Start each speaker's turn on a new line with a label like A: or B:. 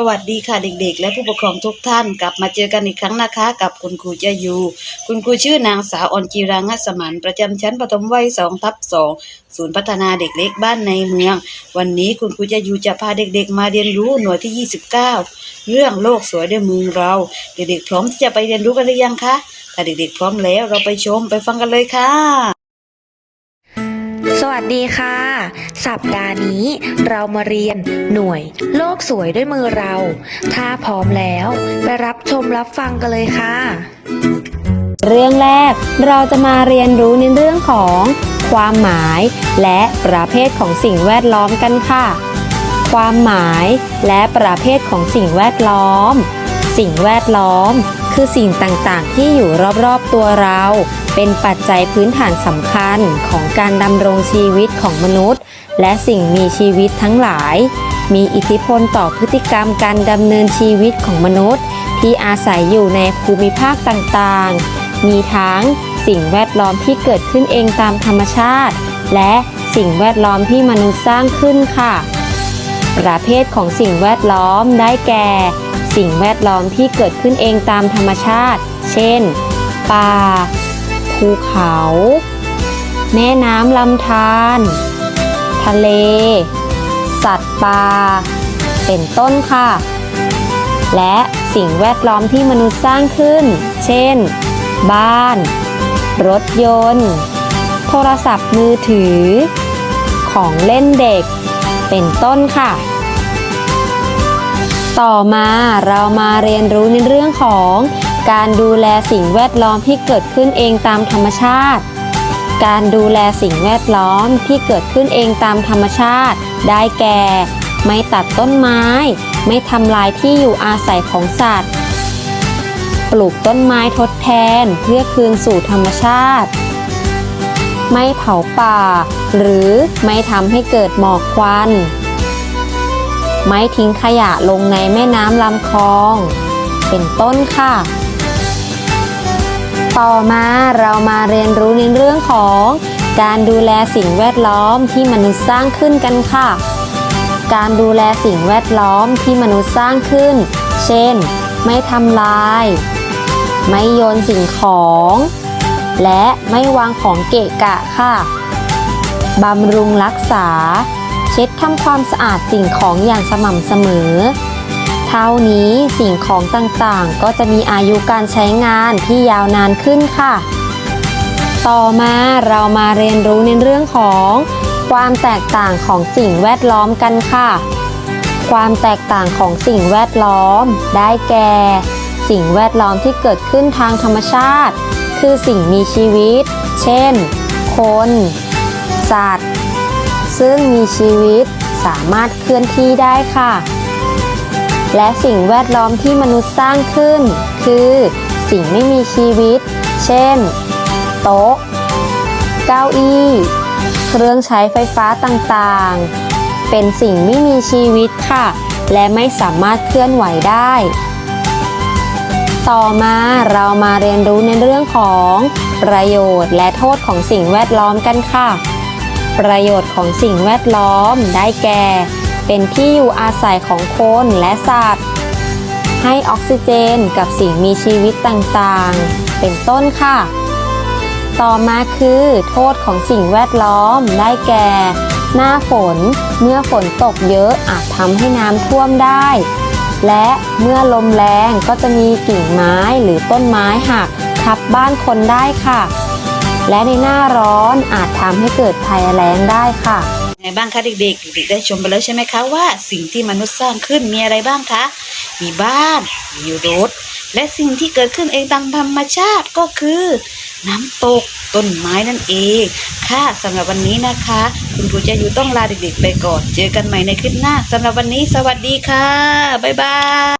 A: สวัสดีค่ะเด็กๆ และผู้ปกครองทุกท่านกลับมาเจอกันอีกครั้งนะคะ กับคุณครูเจยูคุณครูชื่อนางสาวออนจีรังหัสมันประจำชั้นประถมวัย2ทับ2ศูนย์พัฒนาเด็กเล็กบ้านในเมือง วันนี้คุณครูเจยูจะพาเด็กๆ มาเรียนรู้หน่วยที่ 29 เรื่องโลกสวยด้วยมือเรา เด็กๆ พร้อมที่จะไปเรียนรู้กันหรือยังคะถ้าเด็กๆ พร้อมแล้วเราไปชมไปฟังกันเลยค่ะ
B: วัสดีค่ะ สัปดาห์นี้เรามาเรียนหน่วยโลกสวยด้วยมือเรา ถ้าพร้อมแล้วไปรับชมรับฟังกันเลยค่ะ
C: เรื่องแรกเราจะมาเรียนรู้ในเรื่องของ ความหมายและประเภทของสิ่งแวดล้อมกันค่ะ ความหมายและประเภทของสิ่งแวดล้อม สิ่งแวดล้อม คือสิ่งต่างๆ ที่อยู่รอบๆตัวเรา เป็นปัจจัยพื้นฐานสำคัญของการดำรงชีวิตของมนุษย์ และสิ่งมีชีวิตทั้งหลาย มีอิทธิพลต่อพฤติกรรมการดำเนินชีวิตของมนุษย์ ที่อาศัยอยู่ในภูมิภาคต่างๆ มีทั้งสิ่งแวดล้อมที่เกิดขึ้นเองตามธรรมชาติ และสิ่งแวดล้อมที่มนุษย์สร้างขึ้นค่ะ ประเภทของสิ่งแวดล้อมได้แก่ สิ่งแวดล้อมที่เกิดขึ้นเองตามธรรมชาติ เช่น ป่า ภูเขา แม่น้ำลำธาร ทะเล สัตว์ป่า เป็นต้นค่ะ และสิ่งแวดล้อมที่มนุษย์สร้างขึ้น เช่น บ้าน รถยนต์ โทรศัพท์มือถือ ของเล่นเด็ก เป็นต้นค่ะ ต่อมาเรามาเรียนรู้ในเรื่องของ การดูแลสิ่งแวดล้อมที่เกิดขึ้นเองตามธรรมชาติ การดูแลสิ่งแวดล้อมที่เกิดขึ้นเองตามธรรมชาติ ได้แก่ ไม่ตัดต้นไม้ ไม่ทำลายที่อยู่อาศัยของสัตว์ ปลูกต้นไม้ทดแทนเพื่อคืนสู่ธรรมชาติ ไม่เผาป่า หรือไม่ทำให้เกิดหมอกควัน ไม่ทิ้งขยะลงในแม่น้ำลำคลอง เป็นต้นค่ะ ต่อมาเรามาเรียนรู้ในเรื่องของการดูแลสิ่งแวดล้อมที่มนุษย์สร้างขึ้นกันค่ะ การดูแลสิ่งแวดล้อมที่มนุษย์สร้างขึ้น เช่น ไม่ทำลาย ไม่โยนสิ่งของ และไม่วางของเกะกะค่ะ บำรุงรักษา ช็ดทำความสะอาดสิ่งของอย่างสม่ำเสมอ เท่านี้สิ่งของต่างๆ ก็จะมีอายุการใช้งานที่ยาวนานขึ้นค่ะ ต่อมาเรามาเรียนรู้ในเรื่องของความแตกต่างของสิ่งแวดล้อมกันค่ะ ความแตกต่างของสิ่งแวดล้อม ได้แก่ สิ่งแวดล้อมที่เกิดขึ้นทางธรรมชาติ คือสิ่งมีชีวิต เช่น คน สัตว์ ซึ่งมีชีวิตสามารถเคลื่อนที่ได้ค่ะ และสิ่งแวดล้อมที่มนุษย์สร้างขึ้น คือสิ่งไม่มีชีวิต เช่น โต๊ะ เก้าอี้ เครื่องใช้ไฟฟ้าต่างๆ เป็นสิ่งไม่มีชีวิตค่ะ และไม่สามารถเคลื่อนไหวได้ ต่อมาเรามาเรียนรู้ในเรื่องของประโยชน์และโทษของสิ่งแวดล้อมกันค่ะ ประโยชน์ของสิ่งแวดล้อมได้แก่ เป็นที่อยู่อาศัยของคนและสัตว์ ให้ออกซิเจนกับสิ่งมีชีวิตต่างๆ เป็นต้นค่ะ ต่อมาคือโทษของสิ่งแวดล้อมได้แก่ หน้าฝนเมื่อฝนตกเยอะอาจทำให้น้ำท่วมได้ และเมื่อลมแรงก็จะมีกิ่งไม้หรือต้นไม้หักทับบ้านคนได้ค่ะ และในหน้าร้อนอาจทำให้เกิดภัยแล้งได้ค่ะ
A: ไงบ้างคะเด็กๆเด็กๆได้ชมไปแล้วใช่ไหมคะว่าสิ่งที่มนุษย์สร้างขึ้นมีอะไรบ้างคะ มีบ้าน มีรถ และสิ่งที่เกิดขึ้นเองตามธรรมชาติก็คือ น้ำตกต้นไม้นั่นเอง ค่ะสำหรับวันนี้นะคะ คุณครูจะอยู่ต้องลาเด็กๆไปก่อน เจอกันใหม่ในคลิปหน้าสำหรับวันนี้สวัสดีค่ะ บ๊ายบาย